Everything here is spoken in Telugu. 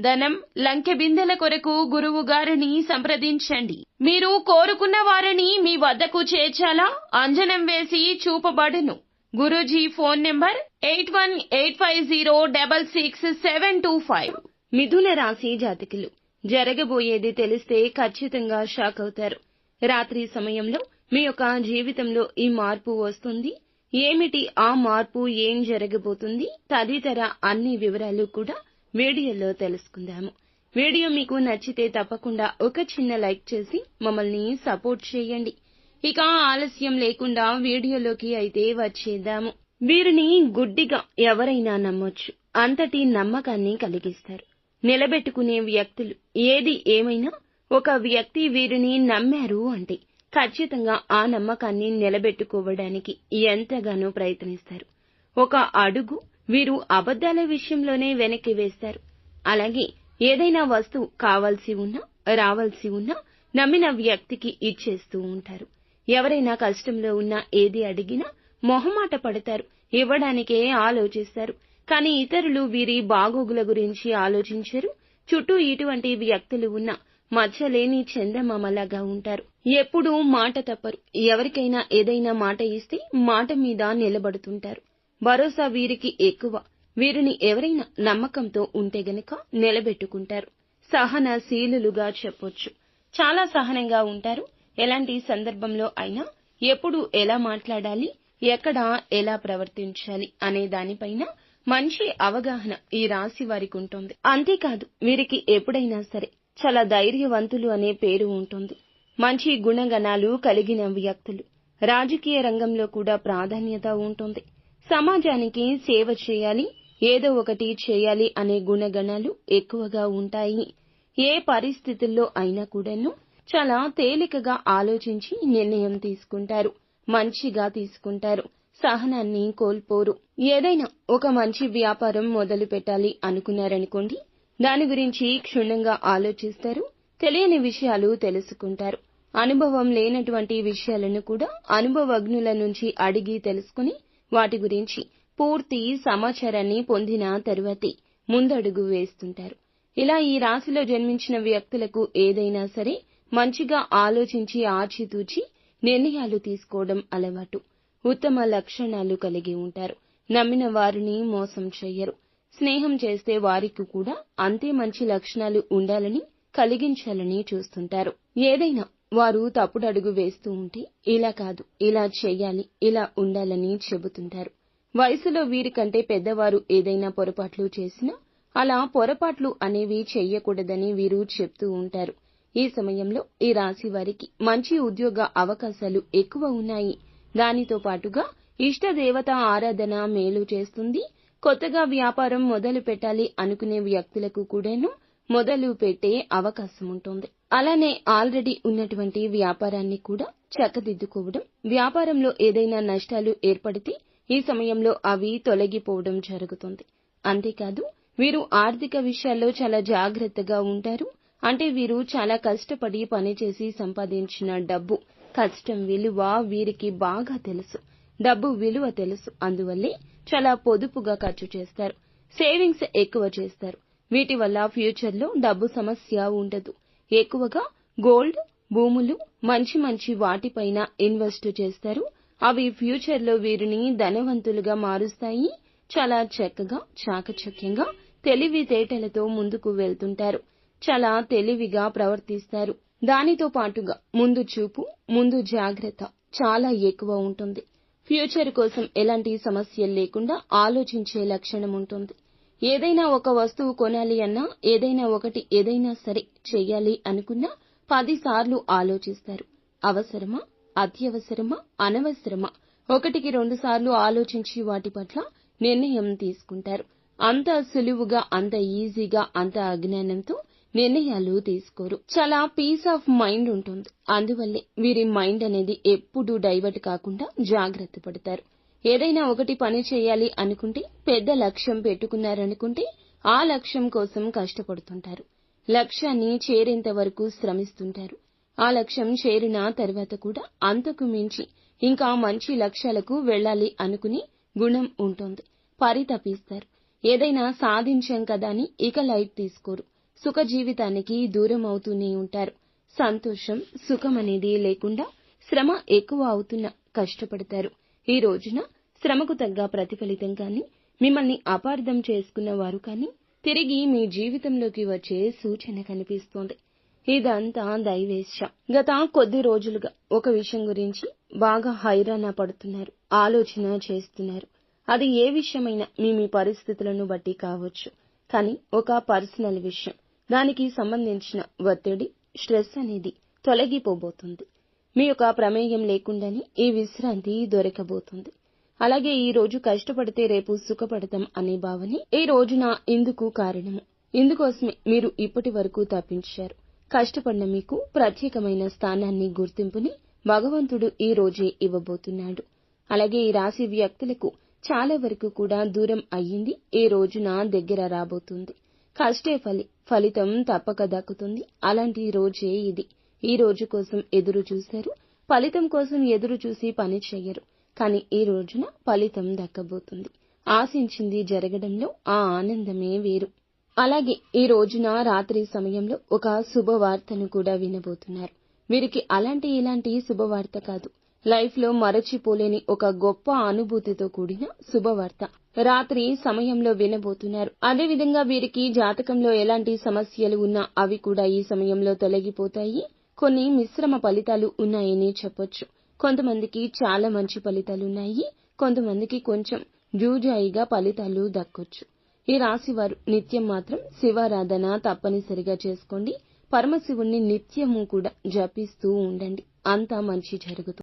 ధనం లంకె బిందెల కొరకు గురువు గారిని సంప్రదించండి. మీరు కోరుకున్న వారిని మీ వద్దకు చేర్చాలా? అంజనం వేసి చూపబడును. Guruji phone number eight one eight five zero double six seven two five. మిథున రాశి జాతకులు జరగబోయేది తెలిస్తే ఖచ్చితంగా షాక్ అవుతారు. రాత్రి సమయంలో మీ యొక్క జీవితంలో ఈ మార్పు వస్తుంది. ఏమిటి ఆ మార్పు? ఏం జరగబోతుంది? తదితర అన్ని వివరాలు కూడా వీడియోలో తెలుసుకుందాము. వీడియో మీకు నచ్చితే తప్పకుండా ఒక చిన్న లైక్ చేసి మమ్మల్ని సపోర్ట్ చేయండి. ఇక ఆలస్యం లేకుండా వీడియోలోకి అయితే వచ్చేద్దాము. వీరిని గుడ్డిగా ఎవరైనా నమ్మొచ్చు. అంతటి నమ్మకాన్ని కలిగిస్తారు. నిలబెట్టుకునే వ్యక్తులు ఏది ఏమైనా ఒక వ్యక్తి వీరిని నమ్మారు అంటే ఖచ్చితంగా ఆ నమ్మకాన్ని నిలబెట్టుకోవడానికి ఎంతగానో ప్రయత్నిస్తారు. ఒక అడుగు వీరు అబద్ధాల విషయంలోనే వెనక్కి వేస్తారు. అలాగే ఏదైనా వస్తువు కావాల్సి ఉన్నా రావాల్సి ఉన్నా నమ్మిన వ్యక్తికి ఇచ్చేస్తూ ఉంటారు. ఎవరైనా కష్టంలో ఉన్నా ఏది అడిగినా మొహమాట పడతారు ఇవ్వడానికే ఆలోచిస్తారు. కానీ ఇతరులు వీరి బాగోగుల గురించి ఆలోచించరు. చుట్టూ ఇటువంటి వ్యక్తులు ఉన్నా మచ్చలేని చందమామలాగా ఉంటారు. ఎప్పుడూ మాట తప్పరు. ఎవరికైనా ఏదైనా మాట ఇస్తే మాట మీద నిలబడుతుంటారు. భరోసా వీరికి ఎక్కువ. వీరిని ఎవరైనా నమ్మకంతో ఉంటే గనక నిలబెట్టుకుంటారు. సహనశీలులుగా చెప్పొచ్చు. చాలా సహనంగా ఉంటారు. ఎలాంటి సందర్భంలో అయినా ఎప్పుడు ఎలా మాట్లాడాలి ఎక్కడ ఎలా ప్రవర్తించాలి అనే దానిపైన మంచి అవగాహన ఈ రాశి వారికి ఉంటుంది. అంతేకాదు వీరికి ఎప్పుడైనా సరే చాలా ధైర్యవంతులు అనే పేరు ఉంటుంది. మంచి గుణగణాలు కలిగిన వ్యక్తులు. రాజకీయ రంగంలో కూడా ప్రాధాన్యత ఉంటుంది. సమాజానికి సేవ చేయాలి ఏదో ఒకటి చేయాలి అనే గుణగణాలు ఎక్కువగా ఉంటాయి. ఏ పరిస్థితుల్లో అయినా కూడాను చాలా తేలికగా ఆలోచించి నిర్ణయం తీసుకుంటారు మంచిగా తీసుకుంటారు సహనాన్ని కోల్పోరు. ఏదైనా ఒక మంచి వ్యాపారం మొదలు పెట్టాలి అనుకున్నారనుకోండి దాని గురించి క్షుణ్ణంగా ఆలోచిస్తారు తెలియని విషయాలు తెలుసుకుంటారు. అనుభవం లేనటువంటి విషయాలను కూడా అనుభవజ్ఞుల నుంచి అడిగి తెలుసుకుని వాటి గురించి పూర్తి సమాచారాన్ని పొందిన తరువాతే ముందడుగు వేస్తుంటారు. ఇలా ఈ రాశిలో జన్మించిన వ్యక్తులకు ఏదైనా సరే మంచిగా ఆలోచించి ఆచితూచి నిర్ణయాలు తీసుకోవడం అలవాటు. ఉత్తమ లక్షణాలు కలిగి ఉంటారు. నమ్మిన వారిని మోసం చెయ్యరు. స్నేహం చేస్తే వారికి కూడా అంతే మంచి లక్షణాలు ఉండాలని కలిగించాలని చూస్తుంటారు. ఏదైనా వారు తప్పుడడుగు వేస్తూ ఉంటే ఇలా కాదు ఇలా చెయ్యాలి ఇలా ఉండాలని చెబుతుంటారు. వయసులో వీరికంటే పెద్దవారు ఏదైనా పొరపాట్లు చేసినా అలా పొరపాట్లు అనేవి చెయ్యకూడదని వీరు చెప్తూ ఉంటారు. ఈ సమయంలో ఈ రాశి వారికి మంచి ఉద్యోగ అవకాశాలు ఎక్కువ ఉన్నాయి. దానితో పాటుగా ఇష్ట దేవత ఆరాధన మేలు చేస్తుంది. కొత్తగా వ్యాపారం మొదలు పెట్టాలి అనుకునే వ్యక్తులకు కూడాను మొదలు పెట్టే అవకాశం ఉంటుంది. అలానే ఆల్రెడీ ఉన్నటువంటి వ్యాపారాన్ని కూడా చక్కదిద్దుకోవడం వ్యాపారంలో ఏదైనా నష్టాలు ఏర్పడితే ఈ సమయంలో అవి తొలగిపోవడం జరుగుతుంది. అంతేకాదు వీరు ఆర్థిక విషయాల్లో చాలా జాగ్రత్తగా ఉంటారు. అంటే వీరు చాలా కష్టపడి పనిచేసి సంపాదించిన డబ్బు కష్టం విలువ వీరికి బాగా తెలుసు. డబ్బు విలువ తెలుసు. అందువల్లే చాలా పొదుపుగా ఖర్చు చేస్తారు. సేవింగ్స్ ఎక్కువ చేస్తారు. వీటి వల్ల ఫ్యూచర్లో డబ్బు సమస్య ఉండదు. ఎక్కువగా గోల్డ్ భూములు మంచి మంచి వాటిపైన ఇన్వెస్ట్ చేస్తారు. అవి ఫ్యూచర్లో వీరిని ధనవంతులుగా మారుస్తాయి. చాలా చక్కగా చాకచక్యంగా తెలివితేటలతో ముందుకు వెళ్తుంటారు. చాలా తెలివిగా ప్రవర్తిస్తారు. దానితో పాటుగా ముందు చూపు ముందు జాగ్రత్త చాలా ఎక్కువ ఉంటుంది. ఫ్యూచర్ కోసం ఎలాంటి సమస్యలు లేకుండా ఆలోచించే లక్షణం ఉంటుంది. ఏదైనా ఒక వస్తువు కొనాలి అన్నా ఏదైనా ఒకటి ఏదైనా సరే చెయ్యాలి అనుకున్నా పదిసార్లు ఆలోచిస్తారు. అవసరమా? అత్యవసరమా? అనవసరమా? ఒకటికి రెండుసార్లు ఆలోచించి వాటి పట్ల నిర్ణయం తీసుకుంటారు. అంత సులువుగా అంత ఈజీగా అంత అజ్ఞానంతో నిర్ణయాలు తీసుకోరు. చాలా పీస్ ఆఫ్ మైండ్ ఉంటుంది. అందువల్లే వీరి మైండ్ అనేది ఎప్పుడూ డైవర్ట్ కాకుండా జాగ్రత్త పడతారు. ఏదైనా ఒకటి పని చేయాలి అనుకుంటే పెద్ద లక్ష్యం పెట్టుకున్నారనుకుంటే ఆ లక్ష్యం కోసం కష్టపడుతుంటారు. లక్ష్యాన్ని చేరేంత వరకు శ్రమిస్తుంటారు. ఆ లక్ష్యం చేరిన తర్వాత కూడా అంతకు మించి ఇంకా మంచి లక్ష్యాలకు వెళ్ళాలి అనుకునే గుణం ఉంటుంది. పరితపిస్తారు. ఏదైనా సాధించాం కదా అని ఇక లైట్ తీసుకోరు. సుఖ జీవితానికి దూరం అవుతూనే ఉంటారు. సంతోషం సుఖం అనేది లేకుండా శ్రమ ఎక్కువ అవుతున్నా కష్టపడతారు. ఈ రోజున శ్రమకు తగ్గ ప్రతిఫలితం కానీ మిమ్మల్ని అపార్థం చేసుకున్న వారు కానీ తిరిగి మీ జీవితంలోకి వచ్చే సూచన కనిపిస్తోంది. ఇదంతా దైవేశ గత కొద్ది రోజులుగా ఒక విషయం గురించి బాగా హైరాణ పడుతున్నారు ఆలోచన చేస్తున్నారు. అది ఏ విషయమైనా మీ మీ పరిస్థితులను బట్టి కావచ్చు. కానీ ఒక పర్సనల్ విషయం. దానికి సంబంధించిన ఒత్తిడి స్ట్రెస్ అనేది తొలగిపోబోతుంది. మీ యొక్క ప్రమేయం లేకుండానే ఈ విశ్రాంతి దొరకబోతుంది. అలాగే ఈ రోజు కష్టపడితే రేపు సుఖపడతాం అనే భావనే ఈ రోజున ఇందుకు కారణము. ఇందుకోసమే మీరు ఇప్పటి వరకు తప్పించారు కష్టపడిన మీకు ప్రత్యేకమైన స్థానాన్ని గుర్తింపుని భగవంతుడు ఈ రోజే ఇవ్వబోతున్నాడు. అలాగే ఈ రాశి వ్యక్తులకు చాలా వరకు కూడా దూరం అయ్యింది ఈ రోజున దగ్గర రాబోతుంది. కష్టే ఫలి ఫలితం తప్పక దక్కుతుంది. అలాంటి రోజే ఇది. ఈ రోజు కోసం ఎదురు చూశారు ఫలితం కోసం ఎదురు చూసి పని చెయ్యరు. కానీ ఈ రోజున ఫలితం దక్కబోతుంది. ఆశించింది జరగడంలో ఆ ఆనందమే వేరు. అలాగే ఈ రోజున రాత్రి సమయంలో ఒక శుభవార్తను కూడా వినబోతున్నారు. వీరికి అలాంటి ఇలాంటి శుభవార్త కాదు. లైఫ్లో మరచిపోలేని ఒక గొప్ప అనుభూతితో కూడిన శుభవార్త. రాత్రి సమయంలో వినబోతున్నారు. అదేవిధంగా వీరికి జాతకంలో ఎలాంటి సమస్యలు ఉన్నా అవి కూడా ఈ సమయంలో తొలగిపోతాయి. కొన్ని మిశ్రమ ఫలితాలు ఉన్నాయని చెప్పొచ్చు. కొంతమందికి చాలా మంచి ఫలితాలున్నాయి కొంతమందికి కొంచెం జూజాయిగా ఫలితాలు దక్కొచ్చు. ఈ రాశి వారు నిత్యం మాత్రం శివారాధన తప్పనిసరిగా చేసుకోండి. పరమశివుణ్ణి నిత్యము కూడా జపిస్తూ ఉండండి. అంతా మంచి జరుగుతుంది.